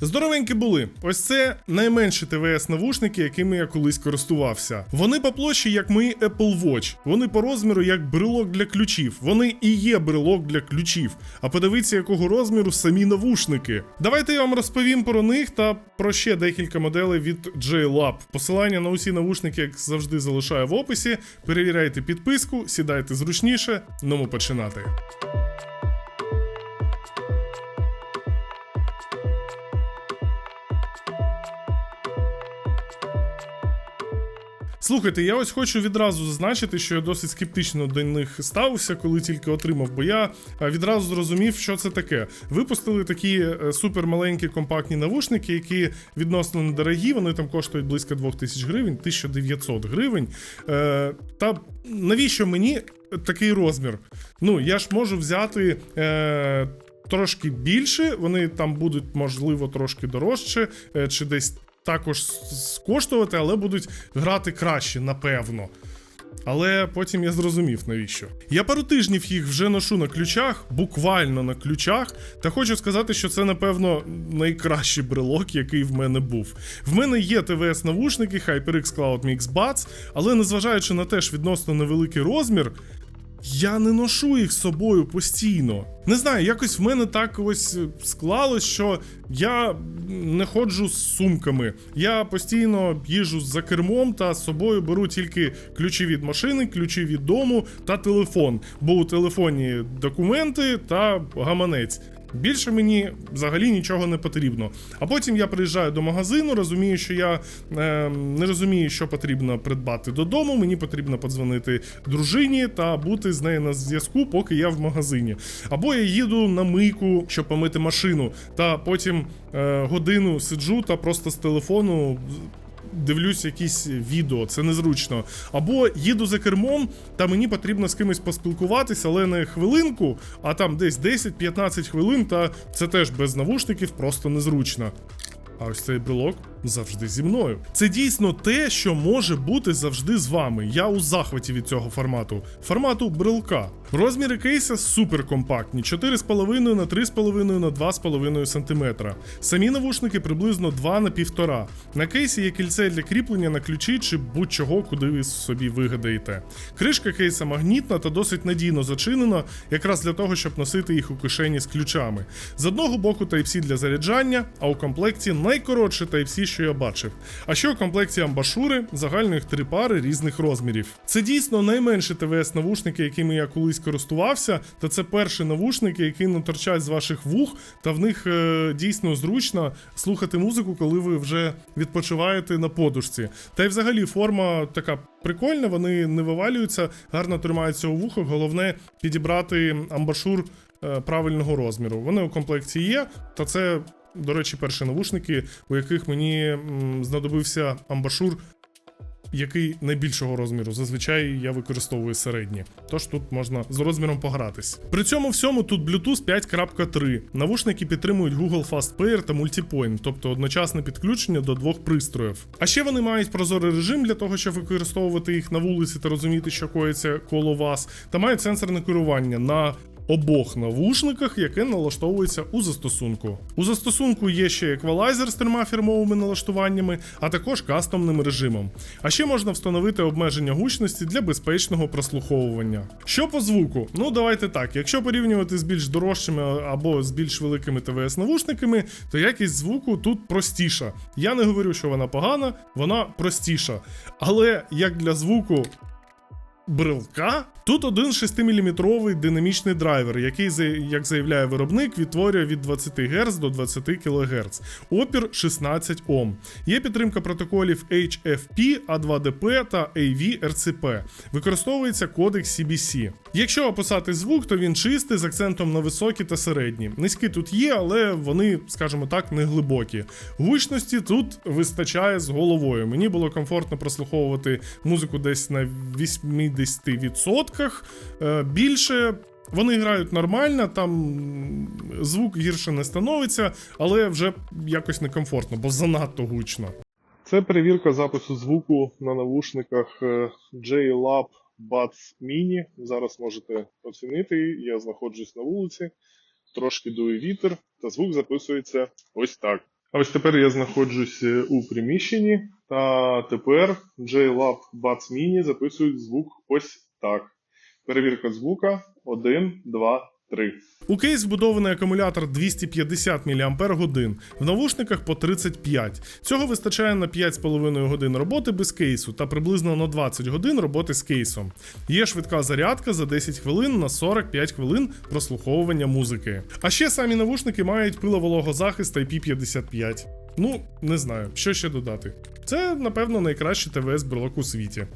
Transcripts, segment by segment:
Здоровенькі були. Ось це найменші ТВС навушники, якими я колись користувався. Вони по площі, як мої Apple Watch. Вони по розміру як брелок для ключів. Вони і є брелок для ключів. А подивіться, якого розміру самі навушники. Давайте я вам розповім про них та про ще декілька моделей від JLab. Посилання на усі навушники, як завжди, залишаю в описі. Перевіряйте підписку, сідайте зручніше. Ну починати. Слухайте, я ось хочу відразу зазначити, що я досить скептично до них ставився, коли тільки отримав, бо я е, відразу зрозумів, що це таке. Випустили такі е, супермаленькі компактні навушники, які відносно недорогі, вони там коштують близько 2000 гривень, 1900 гривень. Е, та навіщо мені такий розмір? Ну, я ж можу взяти. Трошки більше, вони там будуть, можливо, трошки дорожче, чи десь також скоштувати, але будуть грати краще, напевно. Але потім я зрозумів навіщо. Я пару тижнів їх вже ношу на ключах, буквально на ключах, та хочу сказати, що це, напевно, найкращий брелок, який в мене був. В мене є ТВС навушники HyperX Cloud Mix Buds, але незважаючи на теж відносно невеликий розмір, я не ношу їх з собою постійно. Не знаю, якось в мене так ось склалось, що я не ходжу з сумками. Я постійно їжу за кермом та з собою беру тільки ключі від машини, ключі від дому та телефон. Бо у телефоні документи та гаманець. Більше мені взагалі нічого не потрібно. А потім я приїжджаю до магазину, розумію, що я е, не розумію, що потрібно придбати додому. Мені потрібно подзвонити дружині та бути з нею на зв'язку, поки я в магазині. Або я їду на мийку, щоб помити машину, та потім е, годину сиджу та просто з телефону дивлюсь якісь відео, це незручно. Або їду за кермом, та мені потрібно з кимось поспілкуватися, але не хвилинку, а там десь 10-15 хвилин, та це теж без навушників просто незручно. А ось цей брелок завжди зі мною. Це дійсно те, що може бути завжди з вами. Я у захваті від цього формату. Формату брелка. Розміри кейса суперкомпактні: 4,5 на 3,5 на 2,5 см. Самі навушники приблизно 2 на 1,5. На кейсі є кільце для кріплення на ключі чи будь-чого, куди ви собі вигадаєте. Кришка кейса магнітна та досить надійно зачинена, якраз для того, щоб носити їх у кишені з ключами. З одного боку Type-C для заряджання, а у комплекті найкоротше Type-C, що я бачив. А ще у комплекті амбашури загальних три пари різних розмірів. Це дійсно найменші ТВС-навушники, якими я колись користувався, та це перші навушники, які не торчать з ваших вух, та в них е, дійсно зручно слухати музику, коли ви вже відпочиваєте на подушці. Та й взагалі форма така прикольна, вони не вивалюються, гарно тримаються у вухах. Головне підібрати амбашур е, правильного розміру. Вони у комплекті є, та це. До речі, перші навушники, у яких мені знадобився амбашур який найбільшого розміру. Зазвичай я використовую середні. Тож тут можна з розміром погратись. При цьому всьому тут Bluetooth 5.3. Навушники підтримують Google Fast Pair та Multipoint, тобто одночасне підключення до двох пристроїв. А ще вони мають прозорий режим для того, щоб використовувати їх на вулиці та розуміти, що коїться коло вас, та мають сенсорне керування на обох навушниках, яке налаштовується у застосунку. У застосунку є ще еквалайзер з трьома фірмовими налаштуваннями, а також кастомним режимом. А ще можна встановити обмеження гучності для безпечного прослуховування. Що по звуку? Ну давайте так. Якщо порівнювати з більш дорожчими або з більш великими ТВС-навушниками, то якість звуку тут простіша. Я не говорю, що вона погана, вона простіша. Але як для звуку брелка. Тут один 6-мм динамічний драйвер, який, як заявляє виробник, відтворює від 20 Гц до 20 кГц. Опір 16 Ом. Є підтримка протоколів HFP, A2DP та AV-RCP. Використовується кодек CBC. Якщо описати звук, то він чистий з акцентом на високі та середні. Низькі тут є, але вони, скажімо так, не глибокі. Гучності тут вистачає з головою. Мені було комфортно прослуховувати музику десь на 80%. Е, Більше. Вони грають нормально, там звук гірше не становиться, але вже якось некомфортно, бо занадто гучно. Це перевірка запису звуку на навушниках е, JLab Buds Mini. Зараз можете оцінити. Я знаходжусь на вулиці, трошки дує вітер, та звук записується ось так. А ось тепер я знаходжусь е, у приміщенні, та тепер JLab Buds Mini записують звук ось так. Перевірка звука 1, 2, 3. У кейс вбудований акумулятор 250 мАч, в навушниках по 35. Цього вистачає на 5,5 годин роботи без кейсу та приблизно на 20 годин роботи з кейсом. Є швидка зарядка за 10 хвилин на 45 хвилин прослуховування музики. А ще самі навушники мають пиловологозахист IP55. Ну, не знаю, що ще додати. Це, напевно, найкращий ТВС брелок у світі.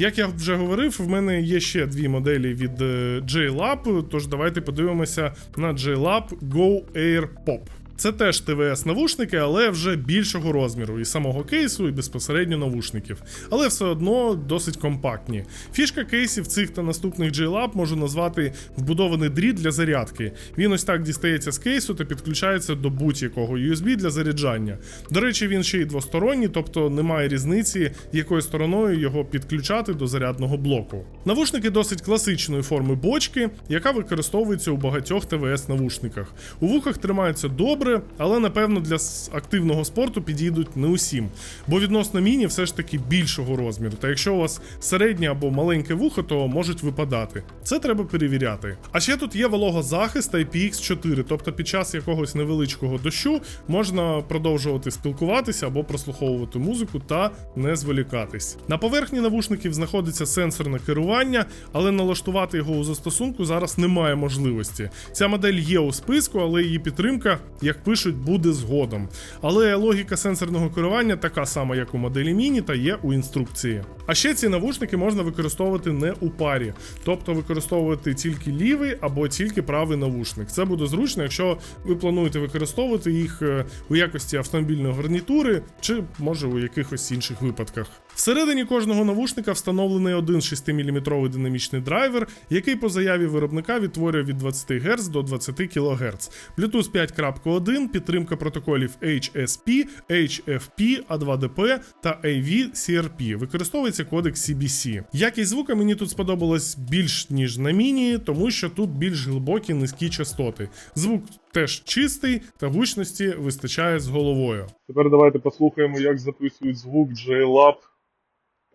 Як я вже говорив, в мене є ще дві моделі від е, JLab, тож давайте подивимося на JLab Go Air Pop. Це теж ТВС навушники, але вже більшого розміру, і самого кейсу, і безпосередньо навушників. Але все одно досить компактні. Фішка кейсів цих та наступних JLab можу назвати вбудований дріт для зарядки. Він ось так дістається з кейсу та підключається до будь-якого USB для заряджання. До речі, він ще й двосторонній, тобто немає різниці, якою стороною його підключати до зарядного блоку. Навушники досить класичної форми бочки, яка використовується у багатьох ТВС навушниках. У вухах тримаються добре, але напевно для активного спорту підійдуть не усім. Бо відносно міні все ж таки більшого розміру. Та якщо у вас середнє або маленьке вухо, то можуть випадати. Це треба перевіряти. А ще тут є вологозахист IPX4, тобто під час якогось невеличкого дощу можна продовжувати спілкуватися або прослуховувати музику та не зволікатись. На поверхні навушників знаходиться сенсорне керування, але налаштувати його у застосунку зараз немає можливості. Ця модель є у списку, але її підтримка, як пишуть, буде згодом. Але логіка сенсорного керування така сама, як у моделі Міні, та є у інструкції. А ще ці навушники можна використовувати не у парі, тобто використовувати тільки лівий або тільки правий навушник. Це буде зручно, якщо ви плануєте використовувати їх е, у якості автомобільної гарнітури чи може у якихось інших випадках. Всередині кожного навушника встановлений один 6-мм динамічний драйвер, який по заяві виробника відтворює від 20 Гц до 20 кГц. Bluetooth 5.1, підтримка протоколів HSP, HFP, A2DP та AV-CRP. Використовується кодек CBC. Якість звука мені тут сподобалась більш ніж на міні, тому що тут більш глибокі низькі частоти. Звук теж чистий та гучності вистачає з головою. Тепер давайте послухаємо, як записують звук JLab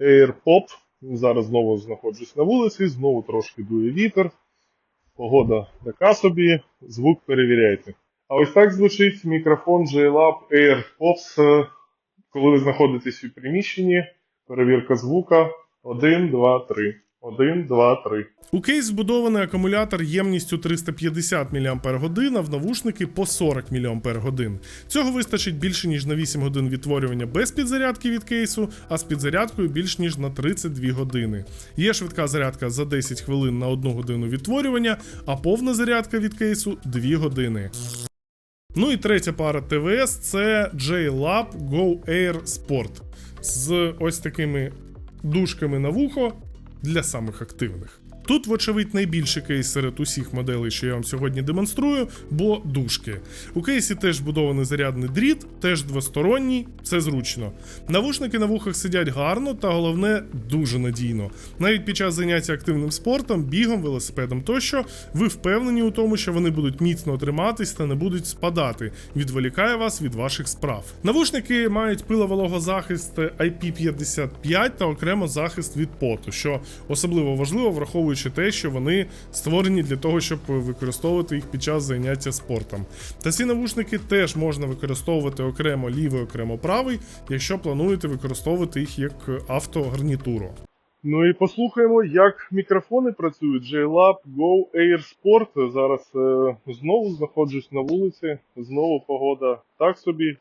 AirPop. Зараз знову знаходжусь на вулиці, знову трошки дує вітер. Погода така собі, звук перевіряйте. А ось так звучить мікрофон JLab AirPods, е, коли ви знаходитесь у приміщенні. Перевірка звука 1, 2, 3. 1, 2, 3. У кейс вбудований акумулятор ємністю 350 мАч, а в навушники по 40 мАч. Цього вистачить більше ніж на 8 годин відтворювання без підзарядки від кейсу, а з підзарядкою більш ніж на 32 години. Є швидка зарядка за 10 хвилин на 1 годину відтворювання, а повна зарядка від кейсу 2 години. Ну і третя пара ТВС це JLab Go Air Sport з ось такими дужками на вухо для самих активних. Тут, вочевидь, найбільший кейс серед усіх моделей, що я вам сьогодні демонструю, бо дужки. У кейсі теж вбудований зарядний дріт, теж двосторонній, це зручно. Навушники на вухах сидять гарно та головне дуже надійно. Навіть під час заняття активним спортом, бігом, велосипедом тощо, ви впевнені у тому, що вони будуть міцно триматись та не будуть спадати, відволікає вас від ваших справ. Навушники мають пиловологозахист IP55 та окремо захист від поту, що особливо важливо, враховуючи те, що вони створені для того, щоб використовувати їх під час заняття спортом. Та ці навушники теж можна використовувати окремо лівий, окремо правий, якщо плануєте використовувати їх як автогарнітуру. Ну і послухаємо, як мікрофони працюють. JLab Go Air Sport. Зараз е, знову знаходжусь на вулиці, знову погода так собі.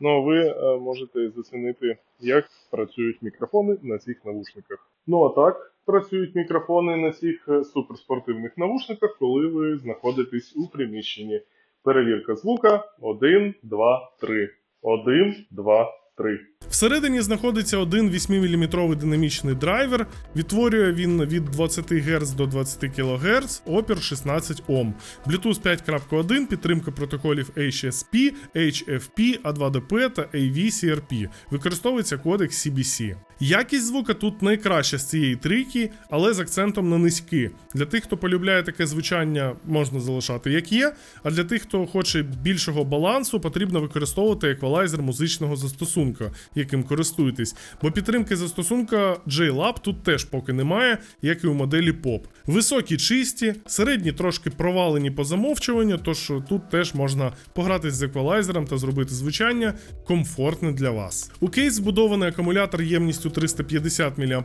Ну а ви е, можете зацінити, як працюють мікрофони на цих навушниках. Ну а так працюють мікрофони на цих е, суперспортивних навушниках, коли ви знаходитесь у приміщенні. Перевірка звука 1, 2, 3. 1, 2, 3. Всередині знаходиться один 8-мм динамічний драйвер. Відтворює він від 20 Гц до 20 кГц, опір 16 Ом. Bluetooth 5.1, підтримка протоколів HSP, HFP, A2DP та AV-CRP. Використовується кодек CBC. Якість звука тут найкраща з цієї трійки, але з акцентом на низькі. Для тих, хто полюбляє таке звучання, можна залишати як є. А для тих, хто хоче більшого балансу, потрібно використовувати еквалайзер музичного застосунка, яким користуєтесь. Бо підтримки застосунка JLab тут теж поки немає, як і у моделі POP. Високі чисті, середні трошки провалені по замовчуванню, тож тут теж можна погратись з еквалайзером та зробити звучання комфортне для вас. У кейс збудований акумулятор ємністю 350 мАч,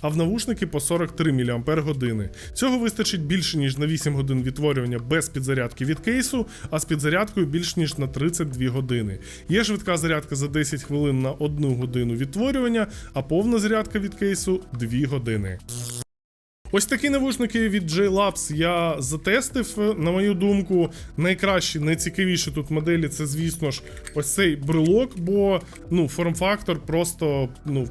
а в навушники по 43 мАч. Цього вистачить більше ніж на 8 годин відтворювання без підзарядки від кейсу, а з підзарядкою більш ніж на 32 години. Є швидка зарядка за 10 хвилин на 1 годину відтворювання, а повна зарядка від кейсу 2 години. Ось такі навушники від JLabs я затестив. На мою думку, найкращі, найцікавіші тут моделі це, звісно ж, ось цей брелок, бо ну, форм-фактор просто ну,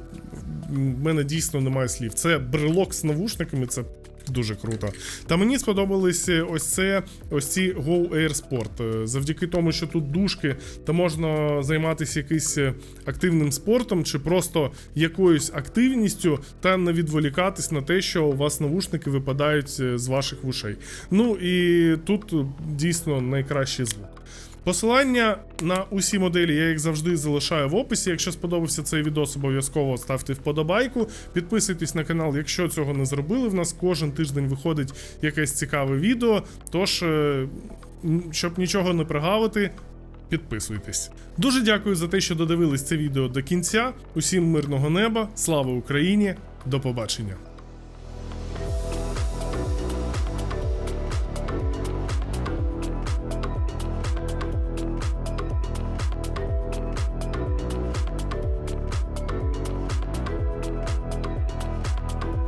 в мене дійсно немає слів. Це брелок з навушниками, це Дуже круто. Та мені сподобались ось це, ось ці Go Air Sport. Е, Завдяки тому, що тут дужки, та можна займатися якимось активним спортом чи просто якоюсь активністю, та не відволікатись на те, що у вас навушники випадають е, з ваших вушей. Ну і тут е, дійсно найкращий звук. Посилання на усі моделі я як завжди залишаю в описі. Якщо сподобався цей відос, обов'язково ставте вподобайку. Підписуйтесь на канал, якщо цього не зробили. В нас кожен тиждень виходить якесь цікаве відео. Тож, е, щоб нічого не прогавити. Підписуйтесь. Дуже дякую за те, що додивились це відео до кінця. Усім мирного неба, слава Україні, до побачення.